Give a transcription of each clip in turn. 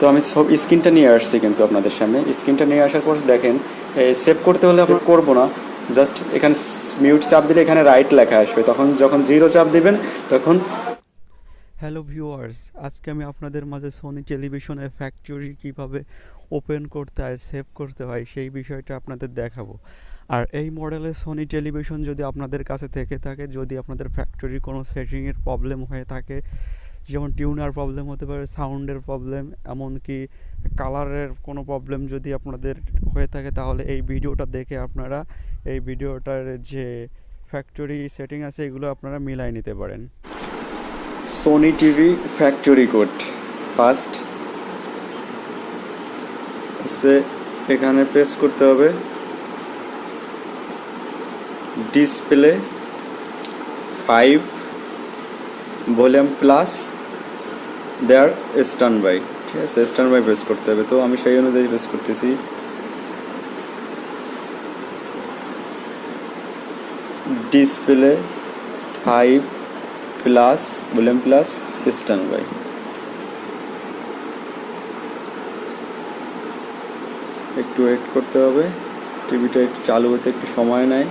তো আমি সব স্ক্রিনটা নিয়ে আসছি কিন্তু আপনাদের সামনে। স্ক্রিনটা নিয়ে আসার পর দেখেন সেভ করতে হলে আমরা করব না। জাস্ট এখানে মিউট চাপ দিলে এখানে রাইট লেখা আসবে। তখন যখন জিরো চাপ দিবেন, তখন হ্যালো ভিউয়ার্স আজকে আমি আপনাদের মাঝে সোনি টেলিভিশনের ফ্যাক্টরি কীভাবে ওপেন করতে হয় সেভ করতে হয়, সেই বিষয়টা আপনাদের দেখাবো। আর এই মডেলের সোনি টেলিভিশন যদি আপনাদের কাছে থেকে থাকে, যদি আপনাদের ফ্যাক্টরির কোনো সেটিংয়ের প্রবলেম হয়ে থাকে যেমন টিউনার প্রবলেম হতে পারে সাউন্ডের প্রবলেম এমনকি কালারের কোনো প্রবলেম যদি আপনাদের হয়ে থাকে, তাহলে এই ভিডিওটা দেখে আপনারা এই ভিডিওটার যে ফ্যাক্টরি সেটিং আছে, এগুলো আপনারা মিলাই নিতে পারেন। Sony TV factory code first সে এখানে প্রেস করতে হবে। Display five volume plus there standby ঠিক আছে স্টান বাই প্রেস করতে হবে। তো আমি সেই অনুযায়ী প্রেস করতেছি। Display five plus volume plus standby একটু ওয়েট করতে হবে। টিভিটা একটু চালু হতে একটু সময় নেয়।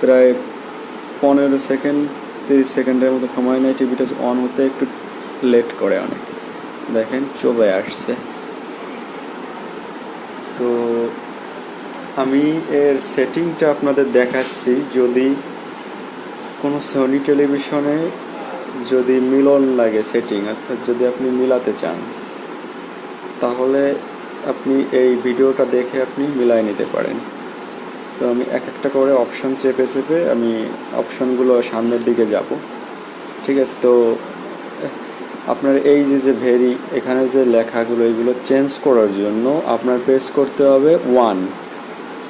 প্রায় পনেরো সেকেন্ড, তিরিশ সেকেন্ডের মতো সময় নেয় টিভিটা অন হতে একটু লেট করে অনেক। দেখেন চলে আসছে। তো আমি এর সেটিংটা আপনাদের দেখাচ্ছি। যদি কোনো সনি টেলিভিশনে যদি মিলন লাগে সেটিং অর্থাৎ যদি আপনি মিলাতে চান, তাহলে আপনি এই ভিডিওটা দেখে আপনি মিলাই নিতে পারেন। তো আমি এক একটা করে অপশন চেপে চেপে আমি অপশনগুলো সামনের দিকে যাব। ঠিক আছে, তো, আপনার এই যে যে ভেরি, এখানে যে লেখাগুলো, এগুলো চেঞ্জ করার জন্য আপনার প্রেস করতে হবে ওয়ান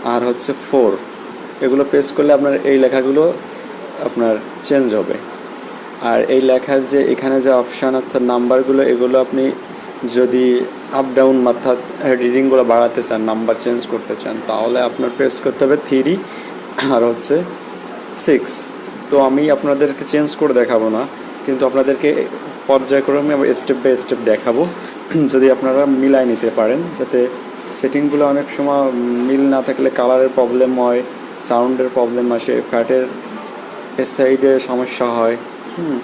আর হচ্ছে ফোর এগুলো প্রেস করলে আপনার এই লেখাগুলো আপনার চেঞ্জ হবে। আর এই লেখার যে, এখানে যে অপশান অর্থাৎ নাম্বারগুলো এগুলো আপনি যদি আপ ডাউন অর্থাৎ রিডিংগুলো বাড়াতে চান নাম্বার চেঞ্জ করতে চান, তাহলে আপনার প্রেস করতে হবে থ্রি আর হচ্ছে সিক্স তো আমি আপনাদেরকে চেঞ্জ করে দেখাবো না, কিন্তু আপনাদেরকে পর্যায়ক্রমে স্টেপ বাই স্টেপ দেখাবো। যদি আপনারা মিলাই নিতে পারেন, যাতে সেটিংগুলো অনেক সময় মিল না থাকলে কালারের প্রবলেম হয় সাউন্ডের প্রবলেম আসে ফ্যাটের সাইডে সমস্যা হয়, হুম,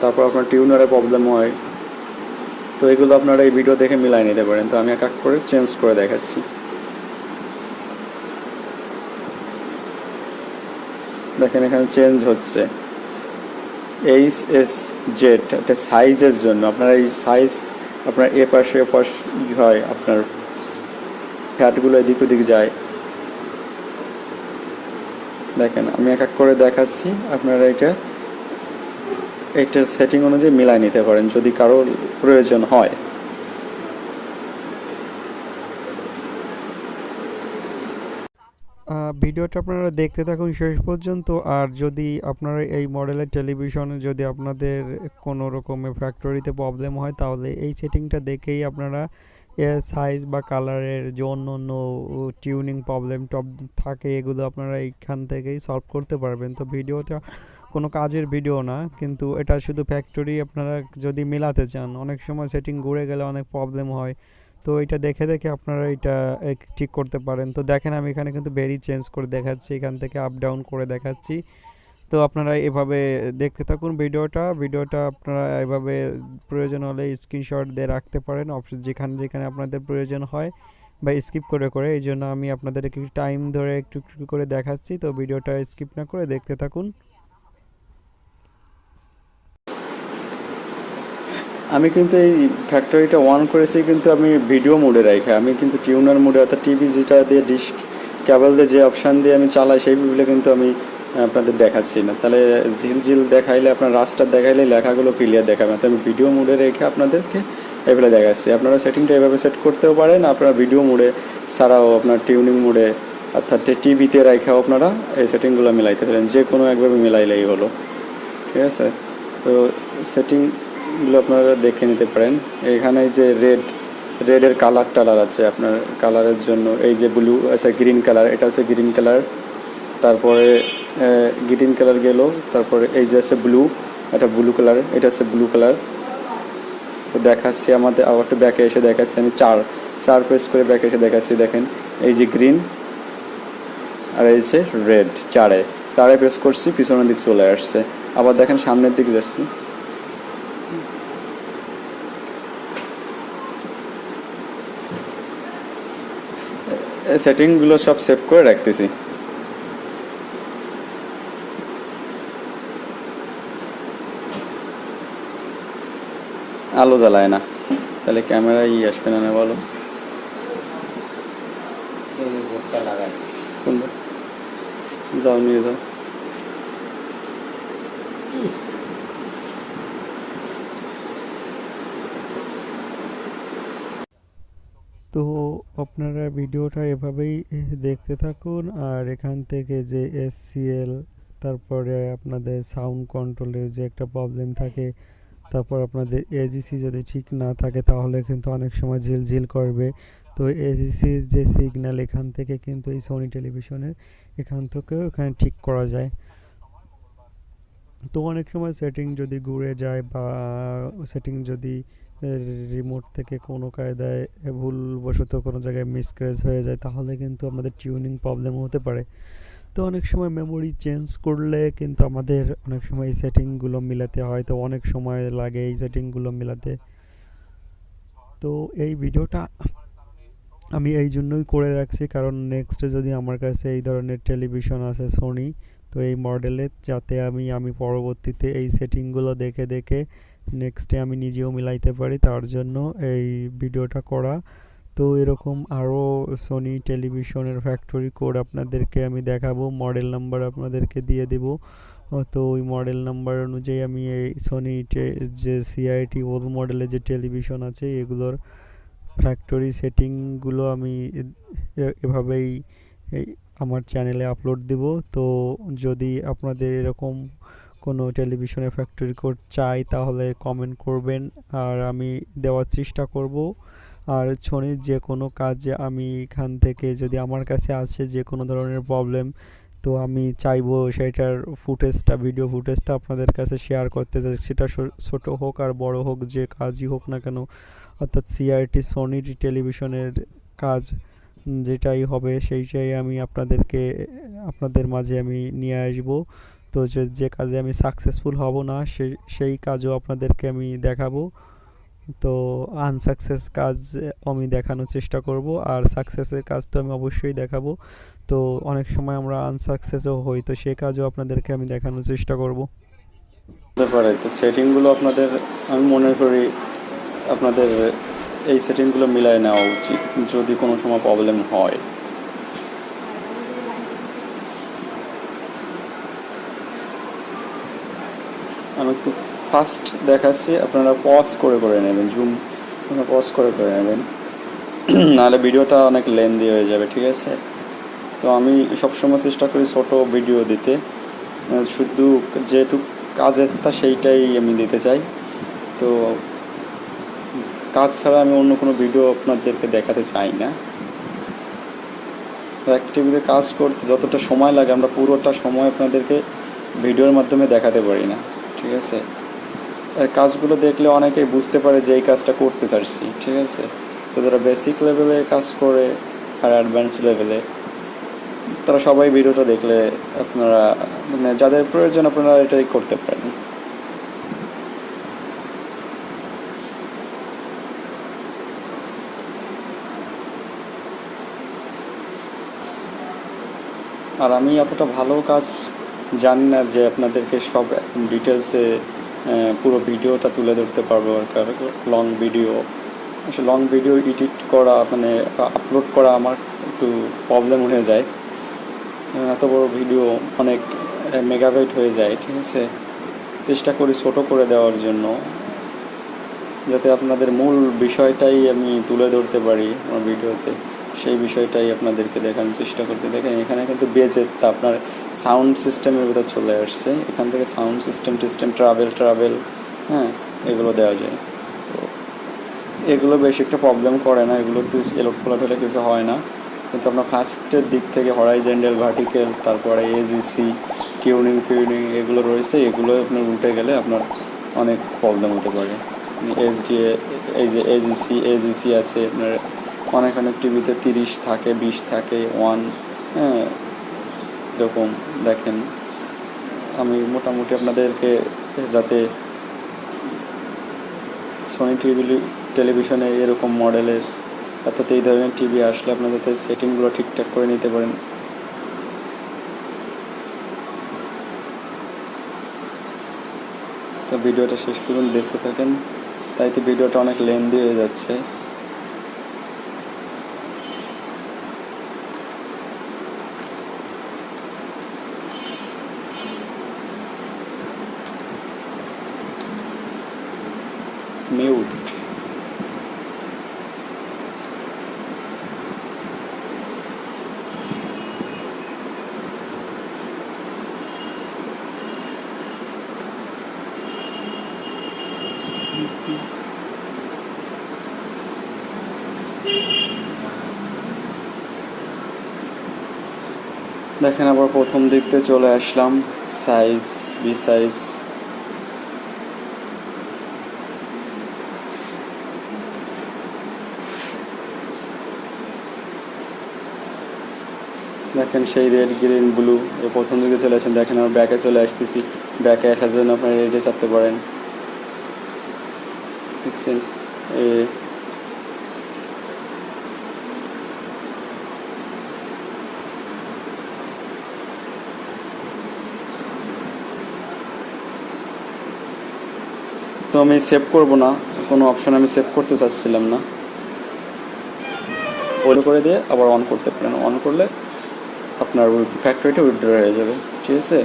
তারপর আপনার টিউনারের প্রবলেম হয় তো এগুলো আপনারা এই ভিডিও দেখে মিলাই নিতে পারেন। তো আমি এক এক করে চেঞ্জ করে দেখাচ্ছি। দেখেন এখানে চেঞ্জ হচ্ছে। এইচ এস জেড একটা সাইজের জন্য। আপনার এই সাইজ আপনার এ পাশে, এ পাশ হয়, আপনার ফ্যাটগুলো এদিক ওদিক যায়। দেখেন, আমি এক এক করে দেখাচ্ছি। আপনারা এটা এটা সেটিং অনুযায়ী মিলাই নিতে পারেন যদি কারোর প্রয়োজন হয়। ভিডিওটা আপনারা দেখতে থাকুন শেষ পর্যন্ত, আর যদি আপনারা এই মডেলের টেলিভিশনে যদি আপনাদের কোনো রকমের ফ্যাক্টরিতে প্রবলেম হয়, তাহলে এই সেটিংটা দেখেই আপনারা এর সাইজ বা কালারের যে অন্য অন্য টিউনিং প্রবলেম টপ থাকে, এগুলো আপনারা এইখান থেকেই সলভ করতে পারবেন। তো ভিডিওটা কোনো কাজের ভিডিও না, কিন্তু এটা শুধু ফ্যাক্টরি আপনারা যদি মেলাতে চান, অনেক সময় সেটিং ঘুরে গেলে অনেক প্রবলেম হয়। তো এটা দেখে দেখে আপনারা এটা ঠিক করতে পারেন। তো দেখেন আমি এখানে কিন্তু ভেরি চেঞ্জ করে দেখাচ্ছি, এখান থেকে আপ ডাউন করে দেখাচ্ছি। তো আপনারা এভাবে দেখতে থাকুন ভিডিওটা ভিডিওটা আপনারা এভাবে প্রয়োজন হলে স্ক্রিনশট দিয়ে রাখতে পারেন অপশন যেখানে যেখানে আপনাদের প্রয়োজন হয় বা স্কিপ করে করে। এই জন্য আমি আপনাদের একটু টাইম ধরে একটু একটু করে দেখাচ্ছি। তো ভিডিওটা স্কিপ না করে দেখতে থাকুন। আমি কিন্তু এই ফ্যাক্টরিটা অন করেছি কিন্তু আমি ভিডিও মোডে রাখি। আমি কিন্তু টিউনার মোডে অর্থাৎ টিভি যেটা দিয়ে ডিশ কেবল দিয়ে যে অপশান দিয়ে আমি চালাই সেইগুলো কিন্তু আমি আপনাদের দেখাচ্ছি না। তাহলে ঝিলঝিল দেখাইলে, আপনার রাস্টার দেখাইলে লেখাগুলো ক্লিয়ার দেখাবে। তো আমি ভিডিও মোডে রেখে আপনাদেরকে এভাবে দেখাচ্ছি। আপনারা সেটিংটা এভাবে সেট করতেও পারেন, আপনারা ভিডিও মোডে ছাড়াও আপনার টিউনিং মোডে অর্থাৎ টিভিতে রেখেও আপনারা এই সেটিংগুলো মিলাইতে পারেন। যে কোনো একভাবে মিলাইলেই হলো। ঠিক আছে? তো সেটিংগুলো আপনারা দেখে নিতে পারেন। এখানে যে রেড রেডের কালার টালার আছে আপনার কালারের জন্য। এই যে ব্লু আছে গ্রিন কালার এটা আছে গ্রিন কালার তারপরে গ্রিন কালার গেল, তারপরে এই যে আছে ব্লু এটা ব্লু কালার এটা হচ্ছে ব্লু কালার তো দেখাচ্ছি আমাদের, আবার একটু ব্যাকে এসে দেখাচ্ছি আমি চার চার প্রেস করে ব্যাকে এসে দেখাচ্ছি, দেখেন। এই যে গ্রিন আর এই যে রেড চারে চারে প্রেস করছি, পিছনের দিক চলে আসছে। আবার দেখেন সামনের দিকে যাচ্ছি। সেটিংগুলো সব সেভ করে রাখতেছি। আলো জ্বালায় না। তাহলে ক্যামেরা ই আসবে না না বলো? যাও নিয়ে যাও তো আপনারা ভিডিওটা এভাবেই দেখতে থাকুন। আর এখান থেকে যে এসসিএল তারপরে আপনাদের সাউন্ড কন্ট্রোলের যে একটা প্রবলেম থাকে, তারপর আপনাদের এজিসি যদি ঠিক না থাকে, তাহলে কিন্তু অনেক সময় ঝিলঝিল করবে। তো এজিসির যে সিগন্যাল এখান থেকে কিন্তু এই সোনি টেলিভিশনের এখান থেকেও এখানে ঠিক করা যায়। তো অনেক সময় সেটিং যদি ঘুরে যায় বা সেটিং যদি রিমোট থেকে কোনো কায়দায় ভুলবশত কোনো জায়গায় মিসক্রেজ হয়ে যায়, তাহলে কিন্তু আমাদের টিউনিং প্রবলেম হতে পারে। তো অনেক সময় মেমোরি চেঞ্জ করলে কিন্তু আমাদের অনেক সময় এই সেটিংগুলো মিলাতে হয়, তো অনেক সময় লাগে এই সেটিংগুলো মিলাতে। তো এই ভিডিওটা আমি এই জন্যই করে রাখছি, কারণ নেক্সটে যদি আমার কাছে এই ধরনের টেলিভিশন আছে সোনি তো এই মডেলের যাতে আমি আমি পরবর্তীতে এই সেটিংগুলো দেখে দেখে নেক্সটে আমি নিজেও মিলাইতে পারি, তার জন্য এই ভিডিওটা করা। তো এরকম আরও সোনি টেলিভিশনের ফ্যাক্টরি কোড আপনাদেরকে আমি দেখাবো মডেল নাম্বার আপনাদেরকে দিয়ে দেব। তো ওই মডেল নাম্বার অনুযায়ী আমি এই সোনি যে সিআইটি ওল্ড মডেলের যে টেলিভিশন আছে, এগুলোর ফ্যাক্টরি সেটিংগুলো আমি এভাবেই আমার চ্যানেলে আপলোড দিব। তো যদি আপনাদের এরকম কোনো টেলিভিশনের ফ্যাক্টরি কোড চাই, তাহলে কমেন্ট করবেন। আর আমি দেওয়ার চেষ্টা করব। আর ছনির যে কোনো কাজে আমি এখান থেকে যদি আমার কাছে আসে যে কোনো ধরনের প্রবলেম তো আমি চাইব সেটার ফুটেজটা ভিডিও ফুটেজটা আপনাদের কাছে শেয়ার করতে। চাই সেটা ছোট হোক আর বড় হোক, যে কাজই হোক না কেন, অর্থাৎ সিআরটি সোনির টেলিভিশনের কাজ যেটাই হবে, সেইটাই আমি আপনাদেরকে, আপনাদের মাঝে আমি নিয়ে আসব। তো যে কাজে আমি সাকসেসফুল হব না সেই সেই কাজও আপনাদেরকে আমি দেখাবো। তো আনসাকসেস কাজ আমি দেখানোর চেষ্টা করব, আর সাকসেসের কাজ তো আমি অবশ্যই দেখাবো। তো অনেক সময় আমরা আনসাকসেসও হই, তো সে কাজও আপনাদেরকে আমি দেখানোর চেষ্টা করব। হতে পারে তো সেটিংগুলো আপনাদের, আমি মনে করি আপনাদের এই সেটিংগুলো মিলাই নেওয়া উচিত, যদি কোনো সময় প্রবলেম হয়। আমি একটু ফাস্ট দেখাচ্ছি। আপনারা পজ করে করে নেবেন জুম আপনারা পজ করে করে নেবেন। নাহলে ভিডিওটা অনেক লেন্দি হয়ে যাবে, ঠিক আছে? তো আমি সবসময় চেষ্টা করি ছোট ভিডিও দিতে। শুধু যেটুক কাজের তা সেইটাই আমি দিতে চাই। তো কাজ ছাড়া আমি অন্য কোনো ভিডিও আপনাদেরকে দেখাতে চাই না। তো একটা কাজ করতে যতটা সময় লাগে, আমরা পুরোটা সময় আপনাদেরকে ভিডিওর মাধ্যমে দেখাতে পারি না। ঠিক আছে? কাজগুলো দেখলে অনেকেই বুঝতে পারে যে এই কাজটা করতে চাইছি, ঠিক আছে? তো যারা বেসিক লেভেলে কাজ করে আর অ্যাডভান্স লেভেলে তারা সবাই ভিডিওটা দেখলে আপনারা মানে যাদের প্রয়োজন আপনারা এটাই করতে পারেন। আর আমি অতটা ভালো কাজ জানি না যে আপনাদেরকে সব একদম ডিটেলসে পুরো ভিডিওটা তুলে ধরতে পারব আর লং ভিডিও আসলে লং ভিডিও এডিট করা মানে আপলোড করা আমার একটু প্রবলেম হয়ে যায়। এত বড় ভিডিও অনেক মেগাবাইট হয়ে যায়, ঠিক আছে? চেষ্টা করি ছোট করে দেওয়ার জন্য, যাতে আপনাদের মূল বিষয়টাই আমি তুলে ধরতে পারি আমার ভিডিওতে সেই বিষয়টাই আপনাদেরকে দেখানোর চেষ্টা করতে দেখেন। এখানে কিন্তু বেজের তা আপনার সাউন্ড সিস্টেমের ভিতরে চলে আসছে। এখান থেকে সাউন্ড সিস্টেম টিস্টেম, ট্রাভেল ট্রাভেল হ্যাঁ এগুলো দেওয়া যায়। তো এগুলো বেশি একটা প্রবলেম করে না। এগুলো একটু এলোট ফোলাট হলে কিছু হয় না। কিন্তু আপনার ফার্স্টের দিক থেকে হরাইজেন্টাল ভার্টিক্যাল তারপরে এজিসি টিউনিং ফিউনিং এগুলো রয়েছে। এগুলো আপনার উঠে গেলে আপনার অনেক প্রবলেম হতে পারে। এইচডি এই যে এজিসি এজিসি আছে আপনার অনেক অনেক টিভিতে তিরিশ থাকে, বিশ থাকে ওয়ান হ্যাঁ এরকম দেখেন। আমি মোটামুটি আপনাদেরকে যাতে সোনি টিভি টেলিভিশনে এরকম মডেলের অর্থাৎ এই ধরনের টিভি আসলে আপনাদের সেটিংগুলো ঠিকঠাক করে নিতে পারেন। তো ভিডিওটা শেষ পর্যন্ত দেখতে থাকেন। তাই তো ভিডিওটা অনেক লেন্দি হয়ে যাচ্ছে মিউট দেখেন, আবার প্রথম দিক দিয়ে চলে আসলাম। সাইজ বি সাইজ দেখেন, সেই রেড গ্রিন ব্লু এই প্রথম দিকে চলে আসেন। দেখেন, আমার ব্যাকে চলে আসতেছি। ব্যাকে আসার জন্য আপনারা রেডে চাপতে পারেন। দেখছেন? এ তো আমি সেভ করব না। কোনো অপশন আমি সেভ করতে চাচ্ছিলাম না। ওই করে দিয়ে আবার অন করতে পারেন। অন করলে আপনার ফ্যাক্টরিটা উইথড্র হয়ে যাবে। ঠিক আছে?